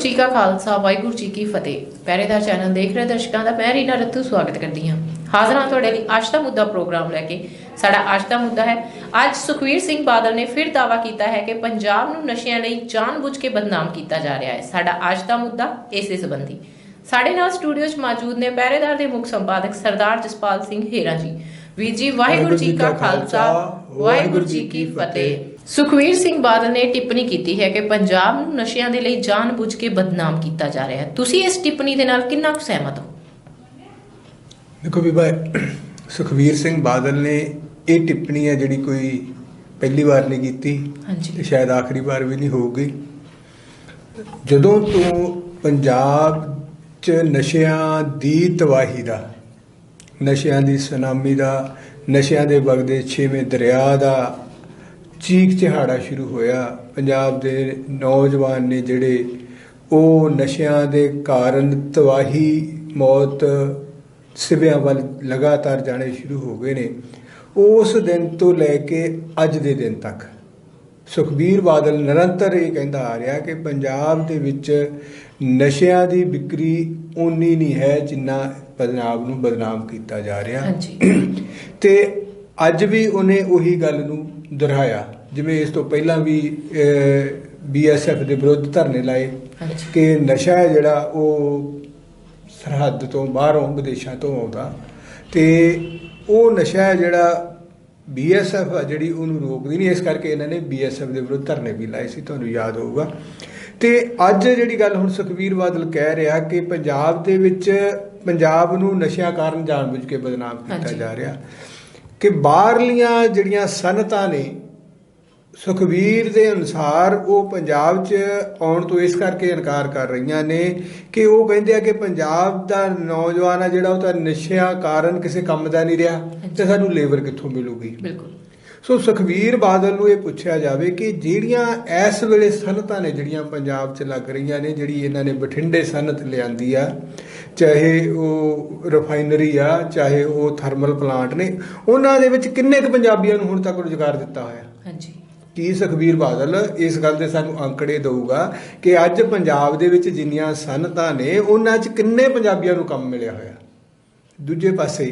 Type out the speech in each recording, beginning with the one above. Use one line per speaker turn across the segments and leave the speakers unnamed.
ਜੀ ਕਾ ਖਾਲਸਾ, ਵਾਹਿਗੁਰੂ ਜੀ ਕੀ ਫਤਿਹ। ਪਹਿਰੇਦਾਰ ਚੈਨਲ ਦੇਖ ਰਹੇ ਦਰਸ਼ਕਾਂ ਦਾ ਮੈਂ ਰੀਨਾ ਰੱਤੂ ਸਵਾਗਤ ਕਰਦੀ ਹਾਂ। ਹਾਜ਼ਰ ਹਾਂ ਤੁਹਾਡੇ ਲਈ ਅੱਜ ਦਾ ਮੁੱਦਾ ਪ੍ਰੋਗਰਾਮ ਲੈ ਕੇ। ਸਾਡਾ ਅੱਜ ਦਾ ਮੁੱਦਾ ਹੈ, ਅੱਜ ਸੁਖਵੀਰ ਸਿੰਘ ਬਾਦਲ ਨੇ ਫਿਰ ਦਾਅਵਾ ਕੀਤਾ ਹੈ ਕਿ ਪੰਜਾਬ ਨੂੰ ਨਸ਼ਿਆਂ ਲਈ ਜਾਣਬੁੱਝ ਕੇ ਬਦਨਾਮ ਕੀਤਾ ਜਾ ਰਿਹਾ ਹੈ। ਸਾਡਾ ਅੱਜ ਦਾ ਮੁੱਦਾ ਇਸੇ ਸੰਬੰਧੀ। ਸਾਡੇ ਨਾਲ ਸਟੂਡੀਓ 'ਚ ਮੌਜੂਦ ਨੇ ਪਹਿਰੇਦਾਰ ਦੇ ਮੁੱਖ ਸੰਪਾਦਕ ਸਰਦਾਰ ਜਸਪਾਲ ਸਿੰਘ ਹੇਰਾ ਜੀ। ਵੀਰ ਜੀ, ਵਾਹਿਗੁਰੂ ਜੀ ਕਾ ਖਾਲਸਾ, ਵਾਹਿਗੁਰੂ ਜੀ ਕੀ ਫਤਿਹ। ਸੁਖਵੀਰ ਸਿੰਘ ਬਾਦਲ ਨੇ ਟਿੱਪਣੀ ਕੀਤੀ ਹੈ ਕਿ ਪੰਜਾਬ ਨੂੰ ਨਸ਼ਿਆਂ ਦੇ ਲਈ ਜਾਣਬੁੱਝ ਕੇ ਬਦਨਾਮ ਕੀਤਾ ਜਾ ਰਿਹਾ ਹੈ। ਤੁਸੀਂ ਇਸ ਟਿੱਪਣੀ ਦੇ ਨਾਲ ਕਿੰਨਾ ਕੁ ਸਹਿਮਤ ਹੋ?
ਦੇਖੋ ਵੀ ਭਾਈ ਸੁਖਵੀਰ ਸਿੰਘ ਬਾਦਲ ਨੇ ਇਹ ਟਿੱਪਣੀ ਹੈ ਜਿਹੜੀ ਕੋਈ ਪਹਿਲੀ ਵਾਰ ਨਹੀਂ ਕੀਤੀ ਤੇ
ਹਾਂਜੀ
ਸ਼ਾਇਦ ਆਖਰੀ ਵਾਰ ਵੀ ਨਹੀਂ ਹੋਊਗੀ। ਜਦੋਂ ਤੋਂ ਪੰਜਾਬ 'ਚ ਨਸ਼ਿਆਂ ਦੀ ਤਬਾਹੀ ਦਾ ਨਸ਼ਿਆਂ ਦੀ ਸੁਨਾਮੀ ਦਾ ਨਸ਼ਿਆਂ ਦੇ ਵਗਦੇ ਛੇਵੇਂ ਦਰਿਆ ਦਾ ਚੀਕ ਚਿਹਾੜਾ ਸ਼ੁਰੂ ਹੋਇਆ। ਪੰਜਾਬ ਦੇ ਨੌਜਵਾਨ ਨੇ ਜਿਹੜੇ ਉਹ ਨਸ਼ਿਆਂ ਦੇ ਕਾਰਨ ਤਬਾਹੀ ਮੌਤ ਸਿਵਿਆਂ ਵੱਲ ਲਗਾਤਾਰ ਜਾਣੇ ਸ਼ੁਰੂ ਹੋ ਗਏ ਨੇ। ਉਸ ਦਿਨ ਤੋਂ ਲੈ ਕੇ ਅੱਜ ਦੇ ਦਿਨ ਤੱਕ ਸੁਖਬੀਰ ਬਾਦਲ ਨਿਰੰਤਰ ਇਹ ਕਹਿੰਦਾ ਆ ਰਿਹਾ ਕਿ ਪੰਜਾਬ ਦੇ ਵਿੱਚ ਨਸ਼ਿਆਂ ਦੀ ਵਿਕਰੀ ਓਨੀ ਨਹੀਂ ਹੈ ਜਿੰਨਾ ਪੰਜਾਬ ਨੂੰ ਬਦਨਾਮ ਕੀਤਾ ਜਾ ਰਿਹਾ।
ਹਾਂਜੀ।
ਤੇ ਅੱਜ ਵੀ ਉਹਨੇ ਉਹੀ ਗੱਲ ਨੂੰ ਦੁਹਰਾਇਆ। ਜਿਵੇਂ ਇਸ ਤੋਂ ਪਹਿਲਾਂ ਵੀ ਬੀਐਸਐਫ ਦੇ ਵਿਰੁੱਧ ਧਰਨੇ ਲਾਏ ਕਿ ਨਸ਼ਾ ਹੈ ਜਿਹੜਾ ਉਹ ਸਰਹੱਦ ਤੋਂ ਬਾਹਰੋਂ ਵਿਦੇਸ਼ਾਂ ਤੋਂ ਆਉਂਦਾ। ਤੇ ਉਹ ਨਸ਼ਾ ਹੈ ਜਿਹੜਾ ਬੀਐਸਐਫ ਆ ਜਿਹੜੀ ਉਹਨੂੰ ਰੋਕਦੀ ਨਹੀਂ। ਇਸ ਕਰਕੇ ਇਹਨਾਂ ਨੇ ਬੀਐਸਐਫ ਦੇ ਵਿਰੁੱਧ ਧਰਨੇ ਵੀ ਲਾਏ ਸੀ ਤੁਹਾਨੂੰ ਯਾਦ ਹੋਊਗਾ। ਤੇ ਅੱਜ ਜਿਹੜੀ ਗੱਲ ਹੁਣ ਸੁਖਵੀਰ ਬਾਦਲ ਕਹਿ ਰਿਹਾ ਕਿ ਪੰਜਾਬ ਦੇ ਵਿੱਚ ਪੰਜਾਬ ਨੂੰ ਨਸ਼ਿਆਂ ਕਾਰਨ ਜਾਣਬੁੱਝ ਕੇ ਬਦਨਾਮ ਕੀਤਾ। ਜਾ ਰਿਹਾ। ਕਿ ਬਾਹਰਲੀਆਂ ਜਿਹੜੀਆਂ ਸਨਤਾਂ ਨੇ ਸੁਖਵੀਰ ਦੇ ਅਨੁਸਾਰ ਉਹ ਪੰਜਾਬ 'ਚ ਆਉਣ ਤੋਂ ਇਸ ਕਰਕੇ ਇਨਕਾਰ ਕਰ ਰਹੀਆਂ ਨੇ ਕਿ ਉਹ ਕਹਿੰਦੇ ਆ ਕਿ ਪੰਜਾਬ ਦਾ ਨੌਜਵਾਨ ਆ ਜਿਹੜਾ ਉਹ ਤਾਂ ਨਸ਼ਿਆਂ ਕਾਰਨ ਕਿਸੇ ਕੰਮ ਦਾ ਨਹੀਂ ਰਿਹਾ ਤੇ ਸਾਨੂੰ ਲੇਬਰ ਕਿੱਥੋਂ ਮਿਲੂਗੀ?
ਬਿਲਕੁਲ।
ਸੋ ਸੁਖਵੀਰ ਬਾਦਲ ਨੂੰ ਇਹ ਪੁੱਛਿਆ ਜਾਵੇ ਕਿ ਜਿਹੜੀਆਂ ਇਸ ਵੇਲੇ ਸਨਤਾਂ ਨੇ ਜਿਹੜੀਆਂ ਪੰਜਾਬ 'ਚ ਲੱਗ ਰਹੀਆਂ ਨੇ ਜਿਹੜੀ ਇਹਨਾਂ ਨੇ ਬਠਿੰਡੇ ਸਨਤ ਲਿਆਂਦੀ ਆ ਚਾਹੇ ਉਹ ਰਿਫਾਈਨਰੀ ਆ ਚਾਹੇ ਉਹ ਥਰਮਲ ਪਲਾਂਟ ਨੇ ਉਹਨਾਂ ਦੇ ਵਿੱਚ ਕਿੰਨੇ ਕੁ ਪੰਜਾਬੀਆਂ ਨੂੰ ਹੁਣ ਤੱਕ ਰੁਜ਼ਗਾਰ ਦਿੱਤਾ ਹੋਇਆ?
ਹਾਂਜੀ।
ਕੀ ਸੁਖਬੀਰ ਬਾਦਲ ਇਸ ਗੱਲ ਦੇ ਸਾਨੂੰ ਅੰਕੜੇ ਦਊਗਾ ਕਿ ਅੱਜ ਪੰਜਾਬ ਦੇ ਵਿੱਚ ਜਿੰਨੀਆਂ ਸਨਤਾਂ ਨੇ ਉਹਨਾਂ 'ਚ ਕਿੰਨੇ ਪੰਜਾਬੀਆਂ ਨੂੰ ਕੰਮ ਮਿਲਿਆ ਹੋਇਆ? ਦੂਜੇ ਪਾਸੇ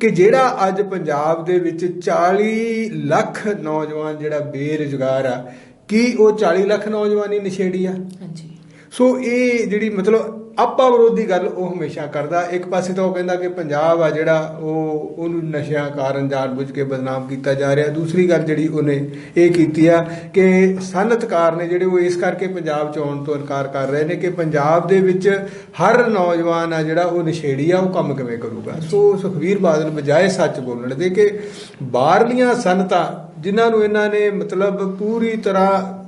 ਕਿ ਜਿਹੜਾ ਅੱਜ ਪੰਜਾਬ ਦੇ ਵਿੱਚ 40 ਲੱਖ ਨੌਜਵਾਨ ਜਿਹੜਾ ਬੇਰੁਜ਼ਗਾਰ ਆ ਕੀ ਉਹ 40 ਲੱਖ ਨੌਜਵਾਨ ਨਸ਼ੇੜੀ ਆ?
ਹਾਂਜੀ।
ਸੋ ਇਹ ਜਿਹੜੀ ਮਤਲਬ ਆਪਾ ਵਿਰੋਧੀ ਗੱਲ ਉਹ ਹਮੇਸ਼ਾ ਕਰਦਾ। ਇੱਕ ਪਾਸੇ ਤਾਂ ਉਹ ਕਹਿੰਦਾ ਕਿ ਪੰਜਾਬ ਆ ਜਿਹੜਾ, ਉਹ, ਉਹਨੂੰ ਨਸ਼ਿਆਂ ਕਾਰਨ ਜਾਣਬੁੱਝ ਕੇ ਬਦਨਾਮ ਕੀਤਾ ਜਾ ਰਿਹਾ। ਦੂਸਰੀ ਗੱਲ ਜਿਹੜੀ ਉਹਨੇ ਇਹ ਕੀਤੀ ਆ ਕਿ ਸਨਅਤਕਾਰ ਨੇ ਜਿਹੜੇ ਉਹ ਇਸ ਕਰਕੇ ਪੰਜਾਬ ਚ ਆਉਣ ਤੋਂ ਇਨਕਾਰ ਕਰ ਰਹੇ ਨੇ ਕਿ ਪੰਜਾਬ ਦੇ ਵਿੱਚ ਹਰ ਨੌਜਵਾਨ ਆ ਜਿਹੜਾ ਉਹ ਨਸ਼ੇੜੀ ਆ, ਉਹ ਕੰਮ ਕਿਵੇਂ ਕਰੂਗਾ? ਸੋ ਸੁਖਵੀਰ ਬਾਦਲ ਬਜਾਏ ਸੱਚ ਬੋਲਣ ਦੇ ਕਿ ਬਾਹਰਲੀਆਂ ਸਨਅਤਾਂ ਜਿਨ੍ਹਾਂ ਨੂੰ ਇਹਨਾਂ ਨੇ ਮਤਲਬ ਪੂਰੀ ਤਰ੍ਹਾਂ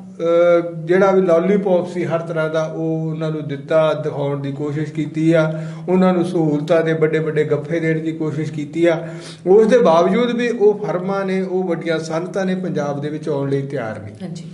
ਜਿਹੜਾ ਵੀ ਲਾਲੀਪੌਪ ਸੀ ਹਰ ਤਰ੍ਹਾਂ ਦਾ ਉਹ ਉਹਨਾਂ ਨੂੰ ਦਿੱਤਾ ਦਿਖਾਉਣ ਦੀ ਕੋਸ਼ਿਸ਼ ਕੀਤੀ ਆ। ਉਹਨਾਂ ਨੂੰ ਸਹੂਲਤਾਂ ਦੇ ਵੱਡੇ ਵੱਡੇ ਗੱਫੇ ਦੇਣ ਦੀ ਕੋਸ਼ਿਸ਼ ਕੀਤੀ ਆ। ਉਸ ਦੇ ਬਾਵਜੂਦ ਵੀ ਉਹ ਫਰਮਾਂ ਨੇ ਉਹ ਵੱਡੀਆਂ ਸੰਤਾਂ ਨੇ ਪੰਜਾਬ ਦੇ ਵਿੱਚ ਆਉਣ ਲਈ ਤਿਆਰ ਨਹੀਂ
ਹਾਂਜੀ।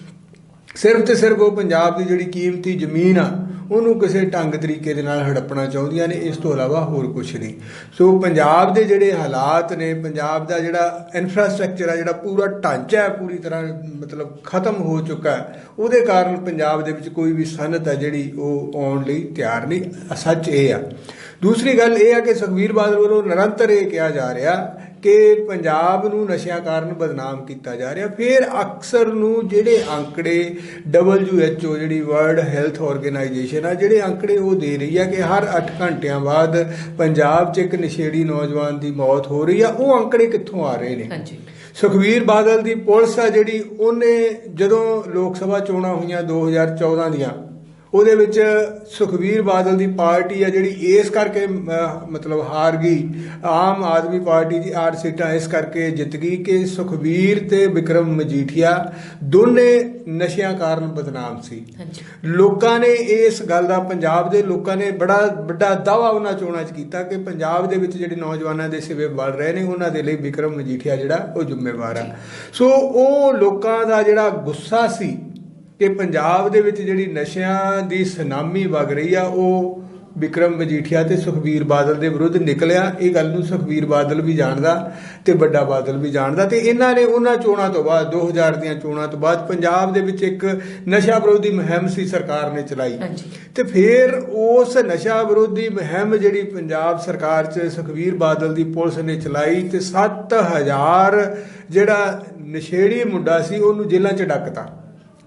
ਸਿਰਫ ਤੇ ਸਿਰਫ ਉਹ ਪੰਜਾਬ ਦੀ ਜਿਹੜੀ ਕੀਮਤੀ ਜ਼ਮੀਨ ਆ ਉਹਨੂੰ ਕਿਸੇ ਢੰਗ ਤਰੀਕੇ ਦੇ ਨਾਲ ਹੜੱਪਣਾ ਚਾਹੁੰਦੀਆਂ ਨੇ, ਇਸ ਤੋਂ ਇਲਾਵਾ ਹੋਰ ਕੁਝ ਨਹੀਂ। ਸੋ ਪੰਜਾਬ ਦੇ ਜਿਹੜੇ ਹਾਲਾਤ ਨੇ, ਪੰਜਾਬ ਦਾ ਜਿਹੜਾ ਇਨਫਰਾਸਟ੍ਰਕਚਰ ਆ, ਜਿਹੜਾ ਪੂਰਾ ਢਾਂਚਾ ਹੈ, ਪੂਰੀ ਤਰ੍ਹਾਂ ਮਤਲਬ ਖਤਮ ਹੋ ਚੁੱਕਾ ਹੈ, ਉਹਦੇ ਕਾਰਨ ਪੰਜਾਬ ਦੇ ਵਿੱਚ ਕੋਈ ਵੀ ਸਨਅਤ ਹੈ ਜਿਹੜੀ ਉਹ ਆਉਣ ਲਈ ਤਿਆਰ ਨਹੀਂ। ਸੱਚ ਇਹ ਆ। ਦੂਸਰੀ ਗੱਲ ਇਹ ਆ ਕਿ ਸੁਖਵੀਰ ਬਾਦਲ ਵੱਲੋਂ ਨਿਰੰਤਰ ਇਹ ਕਿਹਾ ਜਾ ਰਿਹਾ ਕਿ ਪੰਜਾਬ ਨੂੰ ਨਸ਼ਿਆਂ ਕਾਰਨ ਬਦਨਾਮ ਕੀਤਾ ਜਾ ਰਿਹਾ। ਫਿਰ ਅਕਸਰ ਨੂੰ ਜਿਹੜੇ ਅੰਕੜੇ WHO ਜਿਹੜੀ ਵਰਲਡ ਹੈਲਥ ਆਰਗੇਨਾਈਜੇਸ਼ਨ ਆ ਜਿਹੜੇ ਅੰਕੜੇ ਉਹ ਦੇ ਰਹੀ ਆ ਕਿ ਹਰ 8 ਘੰਟਿਆਂ ਬਾਅਦ ਪੰਜਾਬ 'ਚ ਇੱਕ ਨਸ਼ੇੜੀ ਨੌਜਵਾਨ ਦੀ ਮੌਤ ਹੋ ਰਹੀ ਆ। ਉਹ ਅੰਕੜੇ ਕਿੱਥੋਂ ਆ ਰਹੇ ਨੇ?
ਹਾਂਜੀ।
ਸੁਖਵੀਰ ਬਾਦਲ ਦੀ ਪੁਲਿਸ ਆ ਜਿਹੜੀ ਉਹਨੇ ਜਦੋਂ ਲੋਕ ਸਭਾ ਚੋਣਾਂ ਹੋਈਆਂ 2014 ਦੀਆਂ ਉਹਦੇ ਵਿੱਚ ਸੁਖਵੀਰ ਬਾਦਲ ਦੀ ਪਾਰਟੀ ਆ ਜਿਹੜੀ ਇਸ ਕਰਕੇ ਮਤਲਬ ਹਾਰ ਗਈ। ਆਮ ਆਦਮੀ ਪਾਰਟੀ ਦੀ ਆਠ ਸੀਟਾਂ ਇਸ ਕਰਕੇ ਜਿੱਤ ਗਈ ਕਿ ਸੁਖਵੀਰ ਤੇ ਵਿਕਰਮ ਮਜੀਠੀਆ ਦੋਨੇ ਨਸ਼ਿਆਂ ਕਾਰਨ ਬਦਨਾਮ ਸੀ। ਲੋਕਾਂ ਨੇ ਇਸ ਗੱਲ ਦਾ ਪੰਜਾਬ ਦੇ ਲੋਕਾਂ ਨੇ ਬੜਾ ਵੱਡਾ ਦਾਵਾ ਉਹਨਾਂ ਚੋਣਾਂ 'ਚ ਕੀਤਾ ਕਿ ਪੰਜਾਬ ਦੇ ਵਿੱਚ ਜਿਹੜੇ ਨੌਜਵਾਨਾਂ ਦੇ ਸਿਵੇ ਬਲ ਰਹੇ ਨੇ ਉਹਨਾਂ ਦੇ ਲਈ ਵਿਕਰਮ ਮਜੀਠੀਆ ਜਿਹੜਾ ਉਹ ਜ਼ਿੰਮੇਵਾਰ ਆ। ਸੋ ਉਹ ਲੋਕਾਂ ਦਾ ਜਿਹੜਾ ਗੁੱਸਾ ਸੀ ਕਿ ਪੰਜਾਬ ਦੇ ਵਿੱਚ ਜਿਹੜੀ ਨਸ਼ਿਆਂ ਦੀ ਸੁਨਾਮੀ ਵਗ ਰਹੀ ਆ ਉਹ ਵਿਕਰਮ ਮਜੀਠੀਆ ਤੇ ਸੁਖਬੀਰ ਬਾਦਲ ਦੇ ਵਿਰੁੱਧ ਨਿਕਲਿਆ। ਇਹ ਗੱਲ ਨੂੰ ਸੁਖਬੀਰ ਬਾਦਲ ਵੀ ਜਾਣਦਾ ਤੇ ਵੱਡਾ ਬਾਦਲ ਵੀ ਜਾਣਦਾ ਤੇ ਇਹਨਾਂ ਨੇ ਉਹਨਾਂ ਚੋਣਾਂ ਤੋਂ ਬਾਅਦ 2000 ਦੀਆਂ ਚੋਣਾਂ ਤੋਂ ਬਾਅਦ ਪੰਜਾਬ ਦੇ ਵਿੱਚ ਇੱਕ ਨਸ਼ਾ ਵਿਰੋਧੀ ਮੁਹਿੰਮ ਸੀ ਸਰਕਾਰ ਨੇ ਚਲਾਈ। ਤੇ ਫਿਰ ਉਸ ਨਸ਼ਾ ਵਿਰੋਧੀ ਮੁਹਿੰਮ ਜਿਹੜੀ ਪੰਜਾਬ ਸਰਕਾਰ 'ਚ ਸੁਖਬੀਰ ਬਾਦਲ ਦੀ ਪੁਲਿਸ ਨੇ ਚਲਾਈ ਤੇ 7000 ਜਿਹੜਾ ਨਸ਼ੇੜੀ ਮੁੰਡਾ ਸੀ ਉਹਨੂੰ ਜੇਲ੍ਹਾਂ 'ਚ ਡੱਕਤਾ।